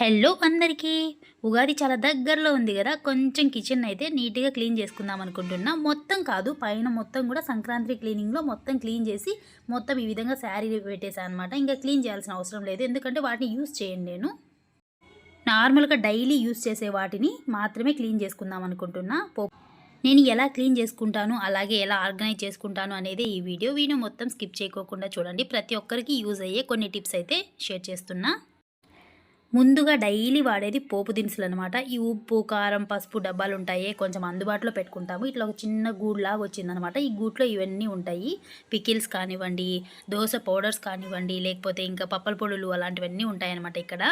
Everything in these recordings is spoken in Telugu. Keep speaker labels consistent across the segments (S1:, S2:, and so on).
S1: హలో అందరికీ. ఉగాది చాలా దగ్గరలో ఉంది కదా. కొంచెం కిచెన్ అయితే నీట్గా క్లీన్ చేసుకుందాం అనుకుంటున్నా. మొత్తం కాదు పైన మొత్తం కూడా సంక్రాంతి క్లీనింగ్లో మొత్తం క్లీన్ చేసి మొత్తం ఈ విధంగా శారీ పెట్టేశాను అనమాట ఇంకా క్లీన్ చేయాల్సిన అవసరం లేదు. ఎందుకంటే వాటిని యూస్ చేయండి నేను. నార్మల్గా డైలీ యూస్ చేసే వాటిని మాత్రమే క్లీన్ చేసుకుందాం అనుకుంటున్నా. పో- నేను ఎలా క్లీన్ చేసుకుంటాను అలాగే ఎలా ఆర్గనైజ్ చేసుకుంటాను అనేది ఈ వీడియో వీడియో మొత్తం స్కిప్ చేయకోకుండా చూడండి. ప్రతి ఒక్కరికి యూజ్ అయ్యే కొన్ని టిప్స్ అయితే షేర్ చేస్తున్నా. ముందుగా డైలీ వాడేది పోపు దినుసులు అనమాట ఈ ఉప్పు కారం పసుపు డబ్బాలు ఉంటాయి కొంచెం అందుబాటులో పెట్టుకుంటాము. ఇట్లా ఒక చిన్న గూడులాగా వచ్చిందనమాట ఈ గూట్లో ఇవన్నీ ఉంటాయి. పికిల్స్ కానివ్వండి దోశ పౌడర్స్ కానివ్వండి లేకపోతే ఇంకా పప్పల పొడులు అలాంటివన్నీ ఉంటాయన్నమాట ఇక్కడ.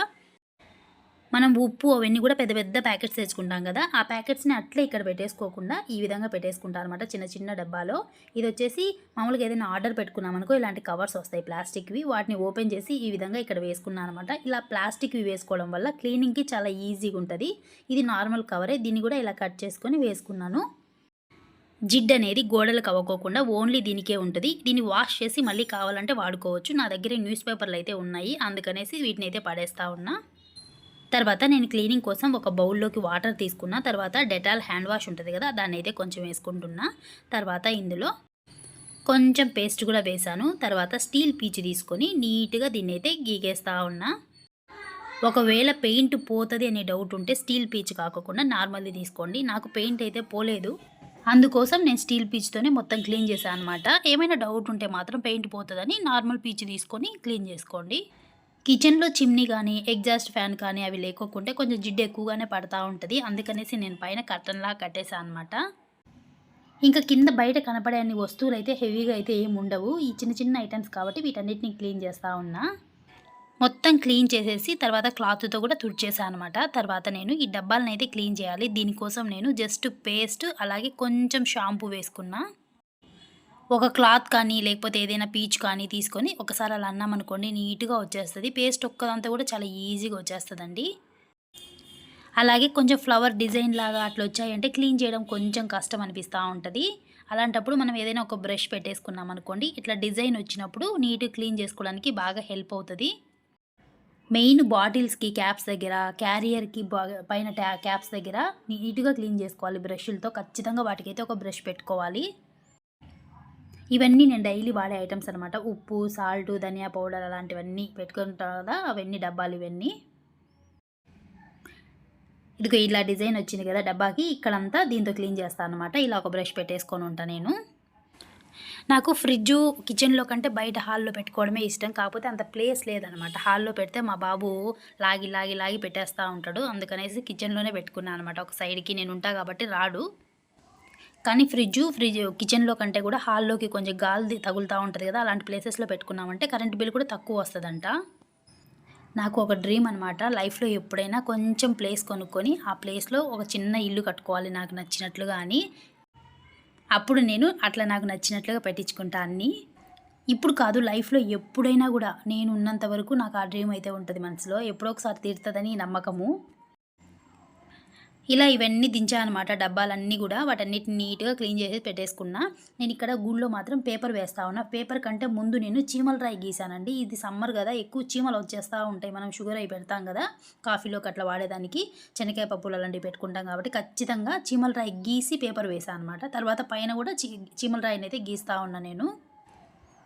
S1: మనం ఉప్పు అవన్నీ కూడా పెద్ద పెద్ద ప్యాకెట్స్ తెచ్చుకుంటాం కదా ఆ ప్యాకెట్స్ని అట్లే ఇక్కడ పెట్టేసుకోకుండా ఈ విధంగా పెట్టేసుకుంటాం అనమాట చిన్న చిన్న డబ్బాలో. ఇది వచ్చేసి మామూలుగా ఏదైనా ఆర్డర్ పెట్టుకున్నాం అనుకో ఇలాంటి కవర్స్ వస్తాయి ప్లాస్టిక్వి వాటిని ఓపెన్ చేసి ఈ విధంగా ఇక్కడ వేసుకున్నాను అనమాట ఇలా ప్లాస్టిక్వి వేసుకోవడం వల్ల క్లీనింగ్కి చాలా ఈజీగా ఉంటుంది. ఇది నార్మల్ కవరే దీన్ని కూడా ఇలా కట్ చేసుకొని వేసుకున్నాను. జిడ్ అనేది గోడలకు అవ్వకోకుండా ఓన్లీ దీనికే ఉంటుంది. దీన్ని వాష్ చేసి మళ్ళీ కావాలంటే వాడుకోవచ్చు. నా దగ్గర న్యూస్ పేపర్లు అయితే ఉన్నాయి అందుకనేసి వీటిని అయితే పడేస్తా ఉన్నా. తర్వాత నేను క్లీనింగ్ కోసం ఒక బౌల్లోకి వాటర్ తీసుకున్న. తర్వాత డెటాల్ హ్యాండ్ వాష్ ఉంటుంది కదా దాన్ని అయితే కొంచెం వేసుకుంటున్నా. తర్వాత ఇందులో కొంచెం పేస్ట్ కూడా వేశాను తర్వాత స్టీల్ పీచు తీసుకొని నీట్గా దీన్ని అయితే గీగేస్తూ ఉన్నా. ఒకవేళ పెయింట్ పోతుంది అనే డౌట్ ఉంటే స్టీల్ పీచ్ కాకుండా నార్మల్ది తీసుకోండి. నాకు పెయింట్ అయితే పోలేదు. అందుకోసం నేను స్టీల్ పీచ్తోనే మొత్తం క్లీన్ చేశాను అనమాట ఏమైనా డౌట్ ఉంటే మాత్రం పెయింట్ పోతుందని నార్మల్ పీచ్ తీసుకొని క్లీన్ చేసుకోండి. కిచెన్లో చిమ్నీ కానీ ఎగ్జాస్ట్ ఫ్యాన్ కానీ అవి లేకోకుంటే కొంచెం జిడ్డు ఎక్కువగానే పడతా ఉంటుంది. అందుకనేసి నేను పైన కర్టన్లా కట్టేశాను అనమాట ఇంకా కింద బయట కనపడే అన్ని వస్తువులు అయితే హెవీగా అయితే ఏమి ఉండవు. ఈ చిన్న చిన్న ఐటమ్స్ కాబట్టి వీటన్నిటిని క్లీన్ చేస్తూ ఉన్నా. మొత్తం క్లీన్ చేసేసి తర్వాత క్లాత్తో కూడా తుడిచేసాను అనమాట తర్వాత నేను ఈ డబ్బాలను అయితే క్లీన్ చేయాలి. దీనికోసం నేను జస్ట్ పేస్ట్ అలాగే కొంచెం షాంపూ వేసుకున్నా. ఒక క్లాత్ కానీ లేకపోతే ఏదైనా పీచ్ కానీ తీసుకొని ఒకసారి అలా అన్నాం అనుకోండి నీట్గా వచ్చేస్తుంది. పేస్ట్ ఒక్కదంతా కూడా చాలా ఈజీగా వచ్చేస్తుందండి. అలాగే కొంచెం ఫ్లవర్ డిజైన్ లాగా అట్లా వచ్చాయంటే క్లీన్ చేయడం కొంచెం కష్టం అనిపిస్తూ ఉంటుంది. అలాంటప్పుడు మనం ఏదైనా ఒక బ్రష్ పెట్టేసుకున్నాం అనుకోండి ఇట్లా డిజైన్ వచ్చినప్పుడు నీట్గా క్లీన్ చేసుకోవడానికి బాగా హెల్ప్ అవుతుంది. మెయిన్ బాటిల్స్కి క్యాప్స్ దగ్గర క్యారియర్కి పైన ట్యా క్యాప్స్ దగ్గర నీట్గా క్లీన్ చేసుకోవాలి బ్రష్లతో. ఖచ్చితంగా వాటికైతే ఒక బ్రష్ పెట్టుకోవాలి. ఇవన్నీ నేను డైలీ వాడే ఐటమ్స్ అనమాట ఉప్పు సాల్ట్ ధనియా పౌడర్ అలాంటివన్నీ పెట్టుకుంటాను కదా అవన్నీ డబ్బాలు ఇవన్నీ. ఇదిగో ఇలా డిజైన్ వచ్చింది కదా డబ్బాకి ఇక్కడంతా దీంతో క్లీన్ చేస్తాను అనమాట ఇలా ఒక బ్రష్ పెట్టేసుకొని ఉంటాను నేను. నాకు ఫ్రిడ్జ్ కిచెన్లో కంటే బయట హాల్లో పెట్టుకోవడమే ఇష్టం. కాకపోతే అంత ప్లేస్ లేదనమాట హాల్లో పెడితే మా బాబు లాగి లాగి లాగి పెట్టేస్తూ ఉంటాడు. అందుకనేసి కిచెన్లోనే పెట్టుకున్నాను అనమాట ఒక సైడ్కి నేను ఉంటా కాబట్టి రాడు. కానీ ఫ్రిడ్జ్ ఫ్రిడ్జ్ కిచెన్లో కంటే కూడా హాల్లోకి కొంచెం గాలి తగులుతూ ఉంటుంది కదా అలాంటి ప్లేసెస్లో పెట్టుకున్నామంటే కరెంట్ బిల్ కూడా తక్కువ వస్తుందంట. నాకు ఒక డ్రీమ్ అనమాట లైఫ్లో ఎప్పుడైనా కొంచెం ప్లేస్ కొనుక్కొని ఆ ప్లేస్లో ఒక చిన్న ఇల్లు కట్టుకోవాలి నాకు నచ్చినట్లుగా అని అప్పుడు నేను అట్లా నాకు నచ్చినట్లుగా పెట్టించుకుంటా అన్నీ. ఇప్పుడు కాదు లైఫ్లో ఎప్పుడైనా కూడా నేను ఉన్నంత వరకు నాకు ఆ డ్రీమ్ అయితే ఉంటుంది మనసులో. ఎప్పుడో ఒకసారి తీరుతుందని నమ్మకము. ఇలా ఇవన్నీ దించానమాట డబ్బాలన్నీ కూడా. వాటన్నిటి నీట్గా క్లీన్ చేసి పెట్టేసుకున్నా. నేను ఇక్కడ గూళ్ళో మాత్రం పేపర్ వేస్తా ఉన్నా. పేపర్ కంటే ముందు నేను చీమల రాయి గీసానండి. ఇది సమ్మర్ కదా ఎక్కువ చీమలు వచ్చేస్తూ ఉంటాయి. మనం షుగర్ అయి పెడతాం కదా కాఫీలోకి అట్లా వాడేదానికి శనగకాయ పప్పులు అలాంటివి పెట్టుకుంటాం కాబట్టి ఖచ్చితంగా చీమల రాయి గీసి పేపర్ వేసాను అనమాట తర్వాత పైన కూడా చీ చీమల రాయిని అయితే గీస్తూ ఉన్నా నేను.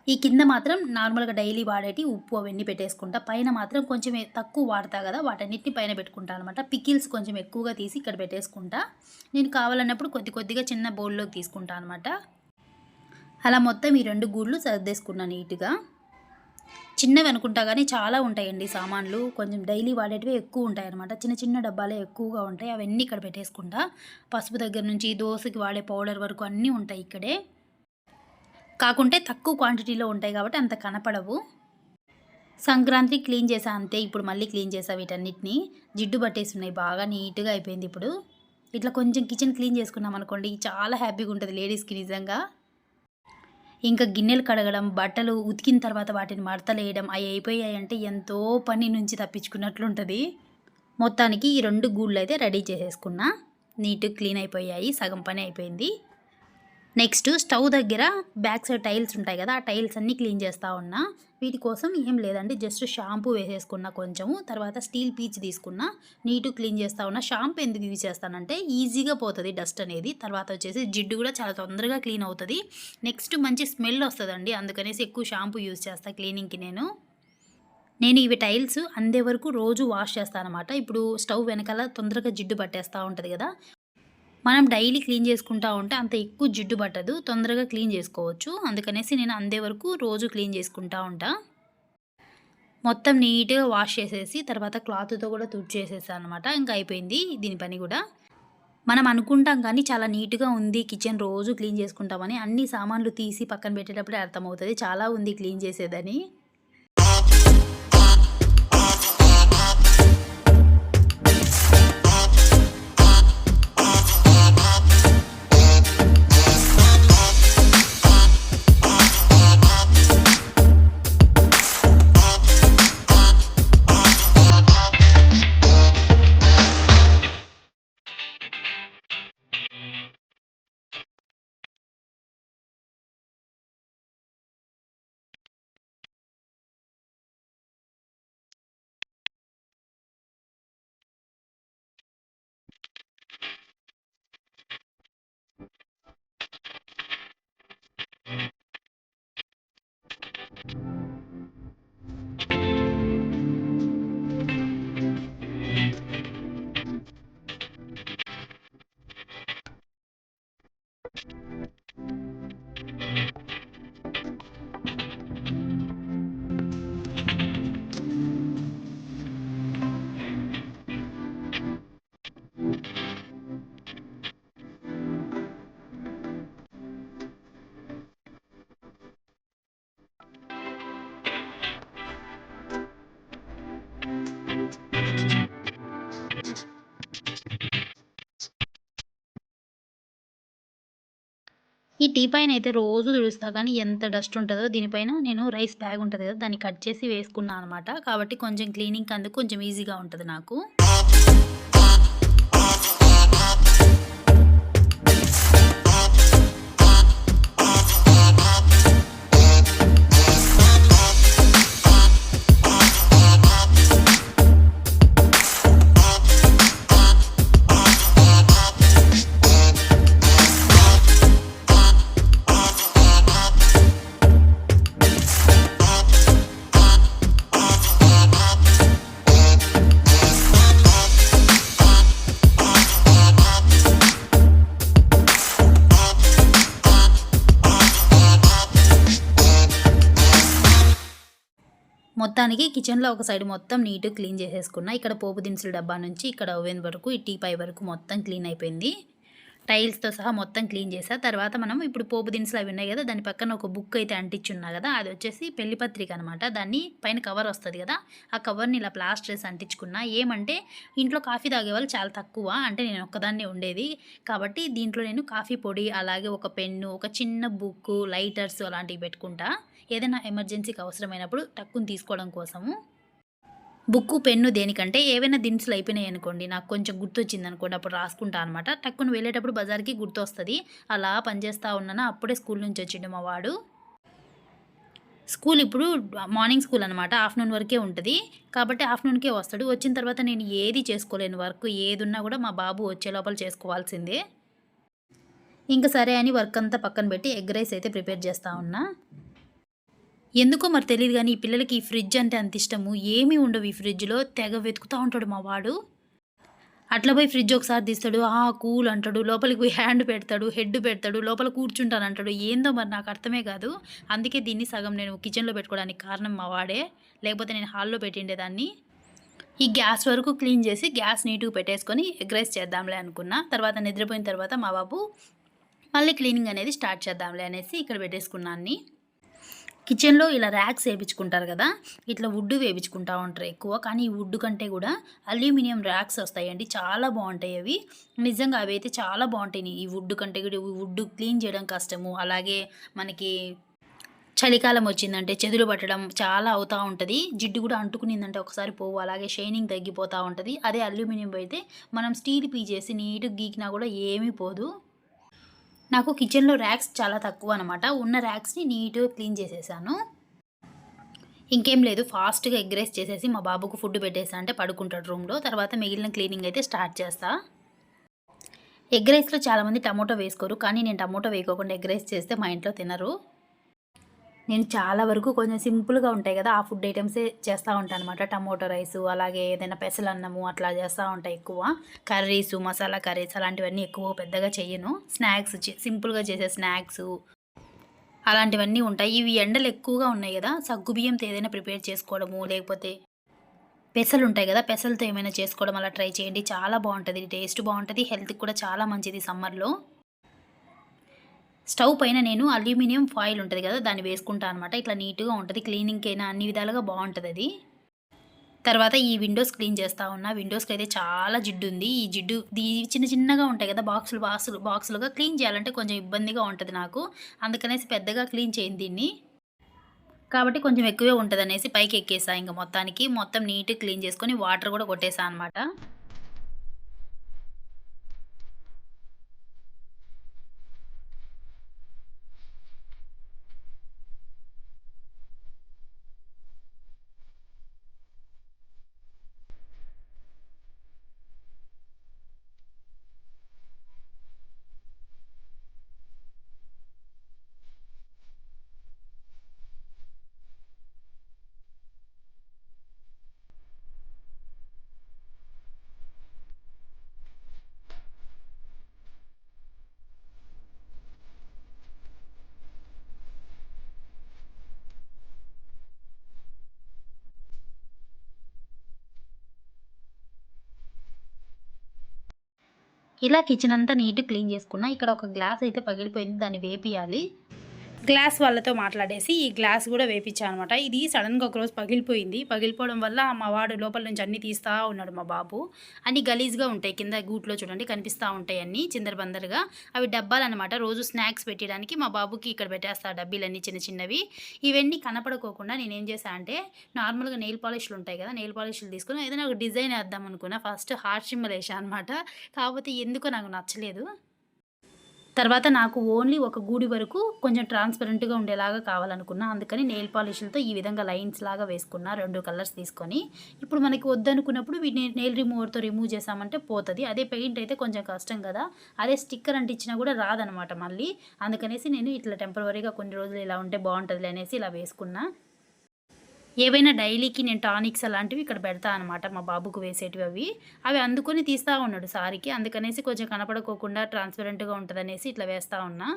S1: ఈ కింద మాత్రం నార్మల్గా డైలీ వాడేటి ఉప్పు అవన్నీ పెట్టేసుకుంటా. పైన మాత్రం కొంచెం తక్కువ వాడతా కదా వాటన్నిటిని పైన పెట్టుకుంటా అనమాట పికిల్స్ కొంచెం ఎక్కువగా తీసి ఇక్కడ పెట్టేసుకుంటా. నేను కావాలన్నప్పుడు కొద్ది కొద్దిగా చిన్న బౌల్లోకి తీసుకుంటా అనమాట అలా మొత్తం ఈ రెండు గూళ్ళు సర్దేసుకున్నాను నీట్గా. చిన్నవి అనుకుంటా కానీ చాలా ఉంటాయండి సామాన్లు. కొంచెం డైలీ వాడేటివి ఎక్కువ ఉంటాయి అనమాట చిన్న చిన్న డబ్బాలే ఎక్కువగా ఉంటాయి. అవన్నీ ఇక్కడ పెట్టేసుకుంటా. పసుపు దగ్గర నుంచి దోశకి వాడే పౌడర్ వరకు అన్నీ ఉంటాయి ఇక్కడే. కాకుంటే తక్కువ క్వాంటిటీలో ఉంటాయి కాబట్టి అంత కనపడవు. సంక్రాంతి క్లీన్ చేసా అంతే ఇప్పుడు మళ్ళీ క్లీన్ చేసా వీటన్నిటిని. జిడ్డు పట్టేసి ఉన్నాయి బాగా నీట్గా అయిపోయింది ఇప్పుడు. ఇట్లా కొంచెం కిచెన్ క్లీన్ చేసుకున్నాం అనుకోండి చాలా హ్యాపీగా ఉంటుంది లేడీస్కి నిజంగా. ఇంకా గిన్నెలు కడగడం బట్టలు ఉతికిన తర్వాత వాటిని మడతలేయడం అవి అయిపోయాయంటే ఎంతో పని నుంచి తప్పించుకున్నట్లుంటుంది మొత్తానికి ఈ రెండు గూళ్ళు అయితే రెడీ చేసేసుకున్నా. నీట్గా క్లీన్ అయిపోయాయి సగం పని అయిపోయింది. నెక్స్ట్ స్టవ్ దగ్గర బ్యాక్ సైడ్ టైల్స్ ఉంటాయి కదా ఆ టైల్స్ అన్నీ క్లీన్ చేస్తూ ఉన్నా. వీటి కోసం ఏం లేదండి జస్ట్ షాంపూ వేసేసుకున్న కొంచెము తర్వాత స్టీల్ పీచ్ తీసుకున్న నీటు క్లీన్ చేస్తూ ఉన్నా. షాంపూ ఎందుకు యూజ్ చేస్తానంటే ఈజీగా పోతుంది డస్ట్ అనేది. తర్వాత వచ్చేసి జిడ్డు కూడా చాలా తొందరగా క్లీన్ అవుతుంది. నెక్స్ట్ మంచి స్మెల్ వస్తుందండి అందుకనేసి ఎక్కువ షాంపూ యూజ్ చేస్తాను క్లీనింగ్కి నేను. నేను ఇవి టైల్స్ అందే వరకు రోజు వాష్ చేస్తాను అనమాట ఇప్పుడు స్టవ్ వెనకాల తొందరగా జిడ్డు పట్టేస్తూ ఉంటుంది కదా. మనం డైలీ క్లీన్ చేసుకుంటా ఉంటే అంత ఎక్కువ జిడ్డు పట్టదు. తొందరగా క్లీన్ చేసుకోవచ్చు. అందుకనేసి నేను అందే వరకు రోజు క్లీన్ చేసుకుంటా ఉంటా. మొత్తం నీట్గా వాష్ చేసేసి తర్వాత క్లాత్తో కూడా తుడిచేసేసాను అనమాట ఇంకా అయిపోయింది దీని పని కూడా. మనం అనుకుంటాం కానీ చాలా నీట్గా ఉంది కిచెన్ రోజు క్లీన్ చేసుకుంటామని అన్ని సామాన్లు తీసి పక్కన పెట్టేటప్పుడే అర్థమవుతుంది. చాలా ఉంది క్లీన్ చేసేదని. ఈ టీ పైన అయితే రోజు తుడుస్తా కానీ ఎంత డస్ట్ ఉంటుందో దీనిపైన నేను రైస్ బ్యాగ్ ఉంటుంది కదా దాన్ని కట్ చేసి వేసుకున్నాను అనమాట. కాబట్టి కొంచెం క్లీనింగ్ అందుకు కొంచెం ఈజీగా ఉంటుంది నాకు. మొత్తానికి కిచెన్లో ఒక సైడ్ మొత్తం నీట్గా క్లీన్ చేసేసుకున్నా ఇక్కడ పోపు దినుసుల డబ్బా నుంచి ఇక్కడ ఓవెన్ వరకు ఈ టీ పై వరకు మొత్తం క్లీన్ అయిపోయింది. టైల్స్తో సహా మొత్తం క్లీన్ చేసా. తర్వాత మనం ఇప్పుడు పోపు దినుసులు అవి ఉన్నాయి కదా దాని పక్కన ఒక బుక్ అయితే అంటించున్నా కదా అది వచ్చేసి పెళ్ళి పత్రిక అనమాట దాన్ని పైన కవర్ వస్తుంది కదా ఆ కవర్ని ఇలా ప్లాస్టర్ వేసి అంటించుకున్నా. ఏమంటే ఇంట్లో కాఫీ తాగే వాళ్ళు చాలా తక్కువ అంటే నేను ఒక్కదాన్నే ఉండేది. కాబట్టి దీంట్లో నేను కాఫీ పొడి అలాగే ఒక పెన్ను ఒక చిన్న బుక్ లైటర్స్ అలాంటివి పెట్టుకుంటా. ఏదైనా ఎమర్జెన్సీకి అవసరమైనప్పుడు టక్కుని తీసుకోవడం కోసము. బుక్కు పెన్ను దేనికంటే ఏవైనా దినుసులు అయిపోయినాయి అనుకోండి నాకు కొంచెం గుర్తొచ్చింది అనుకోండి అప్పుడు రాసుకుంటా అనమాట టక్కును వెళ్ళేటప్పుడు బజార్కి గుర్తొస్తుంది. అలా పనిచేస్తూ ఉన్నాను? అప్పుడే స్కూల్ నుంచి వచ్చిండు మా వాడు. స్కూల్ ఇప్పుడు మార్నింగ్ స్కూల్ అనమాట ఆఫ్టర్నూన్ వరకే ఉంటుంది. కాబట్టి ఆఫ్టర్నూన్కే వస్తాడు. వచ్చిన తర్వాత నేను ఏది చేసుకోలేను వర్క్ ఏది ఉన్నా కూడా మా బాబు వచ్చే లోపల చేసుకోవాల్సిందే. ఇంకా సరే అని వర్క్ అంతా పక్కన పెట్టి ఎగ్ రైస్ అయితే ప్రిపేర్ చేస్తూ ఉన్నా. ఎందుకో మరి తెలియదు కానీ ఈ పిల్లలకి ఈ ఫ్రిడ్జ్ అంటే అంత ఇష్టము. ఏమీ ఉండవు ఈ ఫ్రిడ్జ్లో. తెగ వెతుకుతూ ఉంటాడు మా వాడు. అట్లా పోయి ఫ్రిడ్జ్ ఒకసారి తీస్తాడు. ఆ కూల్ అంటాడు. లోపలికి పోయి హ్యాండ్ పెడతాడు. హెడ్ పెడతాడు. లోపల కూర్చుంటాను అంటాడు. ఏందో మరి నాకు అర్థమే కాదు. అందుకే దీన్ని సగం నేను కిచెన్లో పెట్టుకోవడానికి కారణం మా వాడే. లేకపోతే నేను హాల్లో పెట్టిండేదాన్ని. ఈ గ్యాస్ వరకు క్లీన్ చేసి గ్యాస్ నీట్గా పెట్టేసుకొని ఎగ్ రైస్ చేద్దాంలే అనుకున్నా. తర్వాత నిద్రపోయిన తర్వాత మా బాబు మళ్ళీ క్లీనింగ్ అనేది స్టార్ట్ చేద్దాంలే అనేసి ఇక్కడ పెట్టేసుకున్నాన్ని. కిచెన్లో ఇలా ర్యాక్స్ వేయించుకుంటారు కదా ఇట్లా వుడ్ వేయించుకుంటా ఉంటారు ఎక్కువ. కానీ ఈ వుడ్ కంటే కూడా అల్యూమినియం ర్యాక్స్ వస్తాయండి. చాలా బాగుంటాయి అవి. నిజంగా అవి అయితే చాలా బాగుంటాయి. ఈ వుడ్ కంటే కూడా వుడ్ క్లీన్ చేయడం కష్టము. అలాగే మనకి చలికాలం వచ్చిందంటే చెదులు పట్టడం చాలా అవుతూ ఉంటుంది. జిడ్డు కూడా అంటుకునిందంటే ఒకసారి పోవు. అలాగే షైనింగ్ తగ్గిపోతూ ఉంటుంది. అదే అల్యూమినియం అయితే మనం స్టీల్ పీచేసి నీట్గా గీకినా కూడా ఏమీ పోదు. నాకు కిచెన్లో ర్యాక్స్ చాలా తక్కువ అనమాట ఉన్న ర్యాక్స్ని నీట్గా క్లీన్ చేసేసాను. ఇంకేం లేదు ఫాస్ట్గా ఎగ్ రైస్ చేసేసి మా బాబుకు ఫుడ్ పెట్టేసా అంటే పడుకుంటాడు రూమ్లో తర్వాత మిగిలిన క్లీనింగ్ అయితే స్టార్ట్ చేస్తా. ఎగ్ రైస్లో చాలామంది టమోటో వేసుకోరు కానీ నేను టమోటో వేయకోకుండా ఎగ్ రైస్ చేస్తే మా ఇంట్లో తినరు. నేను చాలా వరకు కొంచెం సింపుల్గా ఉంటాయి కదా ఆ ఫుడ్ ఐటమ్సే చేస్తూ ఉంటాను అనమాట టమోటో రైస్ అలాగే ఏదైనా పెసలన్నము అట్లా చేస్తూ ఉంటాయి ఎక్కువ. కర్రీస్ మసాలా కర్రీస్ అలాంటివన్నీ ఎక్కువ పెద్దగా చేయను స్నాక్స్ సింపుల్గా చేసే స్నాక్స్ అలాంటివన్నీ ఉంటాయి. ఇవి ఎండలు ఎక్కువగా ఉన్నాయి కదా సగ్గు బియ్యంతో ఏదైనా ప్రిపేర్ చేసుకోవడము లేకపోతే పెసలు ఉంటాయి కదా పెసలతో ఏమైనా చేసుకోవడం అలా ట్రై చేయండి. చాలా బాగుంటుంది టేస్ట్ బాగుంటుంది హెల్త్కి కూడా చాలా మంచిది సమ్మర్లో. స్టవ్ పైన నేను అల్యూమినియం ఫాయిల్ ఉంటుంది కదా దాన్ని వేసుకుంటాను అనమాట ఇట్లా నీట్గా ఉంటుంది క్లీనింగ్కైనా అయినా అన్ని విధాలుగా బాగుంటుంది అది. తర్వాత ఈ విండోస్ క్లీన్ చేస్తూ ఉన్నా. విండోస్కి అయితే చాలా జిడ్డు ఉంది. ఈ జిడ్డు దీ చిన్న చిన్నగా ఉంటాయి కదా బాక్సులు బాక్సులు బాక్సులుగా క్లీన్ చేయాలంటే కొంచెం ఇబ్బందిగా ఉంటుంది నాకు. అందుకనేసి పెద్దగా క్లీన్ చేయండి దీన్ని. కాబట్టి కొంచెం ఎక్కువే ఉంటుంది అనేసి పైకి ఎక్కేసా ఇంకా మొత్తానికి. మొత్తం నీట్గా క్లీన్ చేసుకొని వాటర్ కూడా కొట్టేసా అనమాట ఇలా కిచెన్ అంతా నీట్ క్లీన్ చేసుకున్నా. ఇక్కడ ఒక గ్లాస్ అయితే పగిలిపోయింది. దాన్ని వేపియాలి. గ్లాస్ వాళ్ళతో మాట్లాడేసి ఈ గ్లాస్ కూడా వేపించాను అనమాట ఇది సడన్గా ఒకరోజు పగిలిపోయింది. పగిలిపోవడం వల్ల మా వాడు లోపల నుంచి అన్ని తీస్తూ ఉన్నాడు మా బాబు. అన్ని గలీజ్గా ఉంటాయి. కింద గూట్లో చూడండి కనిపిస్తూ ఉంటాయి అన్ని చిందరబందరగా అవి డబ్బాలన్నమాట. రోజు స్నాక్స్ పెట్టడానికి మా బాబుకి ఇక్కడ పెట్టేస్తా డబ్బీలన్నీ చిన్న చిన్నవి. ఇవన్నీ కనపడుకోకుండా నేనేం చేశాను అంటే నార్మల్గా నెయిల్ పాలిష్లు ఉంటాయి కదా నెయిల్ పాలిష్లు తీసుకుని ఏదైనా ఒక డిజైన్ వేద్దాం అనుకున్నా ఫస్ట్ హార్ట్ షిమ్మర్ వేసాను అనమాట కాకపోతే ఎందుకో నాకు నచ్చలేదు. తర్వాత నాకు ఓన్లీ ఒక గూడి వరకు కొంచెం ట్రాన్స్పరెంట్గా ఉండేలాగా కావాలనుకున్నా. అందుకని నెయిల్ పాలిష్లతో ఈ విధంగా లైన్స్ లాగా వేసుకున్నా రెండు కలర్స్ తీసుకొని. ఇప్పుడు మనకి వద్దనుకున్నప్పుడు వీటిని నెయిల్ రిమూవర్తో రిమూవ్ చేసామంటే పోతుంది. అదే పెయింట్ అయితే కొంచెం కష్టం కదా. అదే స్టిక్కర్ అంటించినా కూడా రాదనమాట మళ్ళీ. అందుకనేసి నేను ఇట్లా టెంపరీగా కొన్ని రోజులు ఇలా ఉంటే బాగుంటుంది అనేసి ఇలా వేసుకున్నా. ఏవైనా డైలీకి నేను టానిక్స్ అలాంటివి ఇక్కడ పెడతా అనమాట మా బాబుకు వేసేటివి అవి. అవి అందుకొని తీస్తూ ఉన్నాడు సారికి. అందుకనేసి కొంచెం కనపడుకోకుండా ట్రాన్స్పరెంట్గా ఉంటుందనేసి ఇట్లా వేస్తూ ఉన్నా.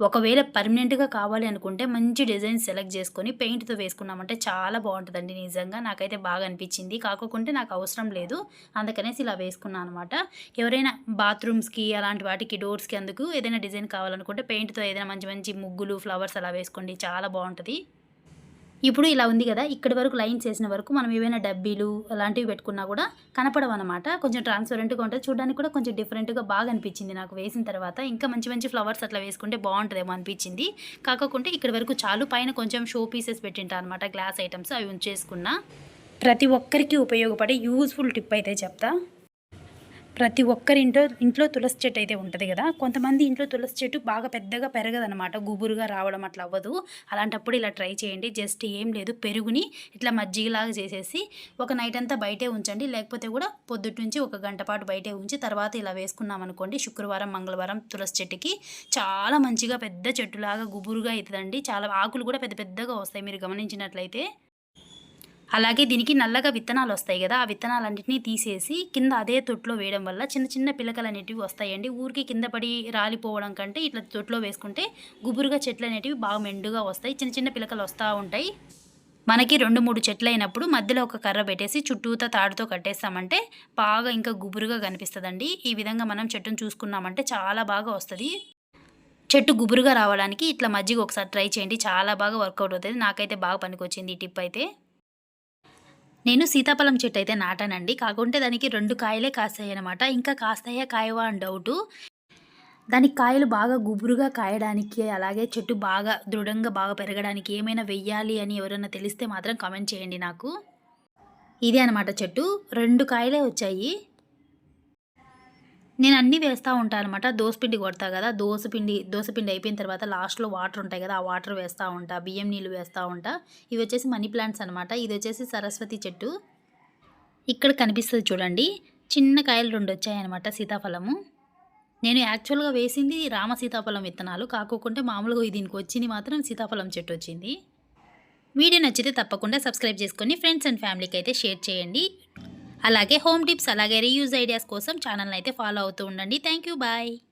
S1: ఒకవేళ పర్మనెంట్గా కావాలి అనుకుంటే మంచి డిజైన్ సెలెక్ట్ చేసుకొని పెయింట్తో వేసుకున్నామంటే చాలా బాగుంటుందండి నిజంగా. నాకైతే బాగా అనిపించింది. కాకుంటే నాకు అవసరం లేదు. అందుకనేసి ఇలా వేసుకున్నాను అనమాట ఎవరైనా బాత్రూమ్స్కి అలాంటి వాటికి డోర్స్కి అందుకు ఏదైనా డిజైన్ కావాలనుకుంటే పెయింట్తో ఏదైనా మంచి మంచి ముగ్గులు ఫ్లవర్స్ అలా వేసుకోండి. చాలా బాగుంటుంది. ఇప్పుడు ఇలా ఉంది కదా ఇక్కడి వరకు లైన్స్ వేసిన వరకు మనం ఏవైనా డబ్బీలు అలాంటివి పెట్టుకున్నా కూడా కనపడవు అనమాట కొంచెం ట్రాన్స్పరెంట్గా ఉంటుంది. చూడడానికి కూడా కొంచెం డిఫరెంట్గా బాగా అనిపించింది నాకు వేసిన తర్వాత. ఇంకా మంచి మంచి ఫ్లవర్స్ అట్లా వేసుకుంటే బాగుంటుందేమో అనిపించింది. కాకపోతే ఇక్కడి వరకు చాలు పైన కొంచెం షో పీసెస్ పెట్టింటా అనమాట గ్లాస్ ఐటమ్స్ అవి ఉంచేసుకున్నా. ప్రతి ఒక్కరికి ఉపయోగపడే యూజ్ఫుల్ టిప్ అయితే చెప్తా. ప్రతి ఒక్కరి ఇంట్లో ఇంట్లో తులసి చెట్టు అయితే ఉంటుంది కదా. కొంతమంది ఇంట్లో తులసి చెట్టు బాగా పెద్దగా పెరగదనమాట గుబురుగా రావడం అట్లా అవ్వదు. అలాంటప్పుడు ఇలా ట్రై చేయండి. జస్ట్ ఏం లేదు. పెరుగుని ఇట్లా మజ్జిగలాగా చేసేసి ఒక నైట్ అంతా బయటే ఉంచండి. లేకపోతే కూడా పొద్దుటి నుంచి ఒక గంట పాటు బయటే ఉంచి తర్వాత ఇలా వేసుకున్నాం అనుకోండి. శుక్రవారం మంగళవారం తులసి చెట్టుకి చాలా మంచిగా పెద్ద చెట్టులాగా గుబురుగా అవుతుందండి చాలా ఆకులు కూడా పెద్ద పెద్దగా వస్తాయి. మీరు గమనించినట్లయితే అలాగే దీనికి నల్లగా విత్తనాలు వస్తాయి కదా ఆ విత్తనాలన్నింటినీ తీసేసి కింద అదే తొట్లో వేయడం వల్ల చిన్న చిన్న పిలకలు అనేటివి వస్తాయండి. ఊరికి కింద పడి రాలిపోవడం కంటే ఇట్లా తొట్లో వేసుకుంటే గుబురుగా చెట్లు అనేటివి బాగా మెండుగా వస్తాయి. చిన్న చిన్న పిలకలు వస్తూ ఉంటాయి. మనకి రెండు మూడు చెట్లు అయినప్పుడు మధ్యలో ఒక కర్ర పెట్టేసి చుట్టూతా తాడుతో కట్టేస్తామంటే బాగా ఇంకా గుబురుగా కనిపిస్తుందండి. ఈ విధంగా మనం చెట్టును చూసుకున్నామంటే చాలా బాగా వస్తుంది. చెట్టు గుబురుగా రావడానికి ఇట్లా మజ్జిగ ఒకసారి ట్రై చేయండి. చాలా బాగా వర్కౌట్ అవుతుంది. నాకైతే బాగా పనికొచ్చింది ఈ టిప్ అయితే. నేను సీతాఫలం చెట్టు అయితే నాటానండి. కాకుంటే దానికి రెండు కాయలే కాస్తాయి అనమాట ఇంకా కాస్తాయా కాయవా అని డౌటు. దానికి కాయలు బాగా గుబురుగా కాయడానికి అలాగే చెట్టు బాగా దృఢంగా బాగా పెరగడానికి ఏమైనా వెయ్యాలి అని ఎవరైనా తెలిస్తే మాత్రం కామెంట్ చేయండి నాకు. ఇదే అనమాట చెట్టు. రెండు కాయలే వచ్చాయి. నేను అన్నీ వేస్తూ ఉంటాను అనమాట దోసపిండి కొడతా కదా దోసపిండి దోసపిండి అయిపోయిన తర్వాత లాస్ట్లో వాటర్ ఉంటాయి కదా ఆ వాటర్ వేస్తూ ఉంటా బియ్యం నీళ్ళు వేస్తూ ఉంటా. ఇవి వచ్చేసి మనీ ప్లాంట్స్ అనమాట ఇది వచ్చేసి సరస్వతి చెట్టు. ఇక్కడ కనిపిస్తుంది చూడండి. చిన్న కాయలు రెండు వచ్చాయన్నమాట సీతాఫలము. నేను యాక్చువల్గా వేసింది రామ సీతాఫలం విత్తనాలు. కాకోకుంటే మామూలుగా దీనికి వచ్చింది మాత్రం సీతాఫలం చెట్టు వచ్చింది. వీడియో నచ్చితే తప్పకుండా సబ్స్క్రైబ్ చేసుకొని ఫ్రెండ్స్ అండ్ ఫ్యామిలీకి అయితే షేర్ చేయండి. అలాగే హోమ్ టిప్స్ అలాగే రీయూజ్ ఐడియాస్ కోసం ఛానల్ని అయితే ఫాలో అవుతూ ఉండండి. Thank you bye.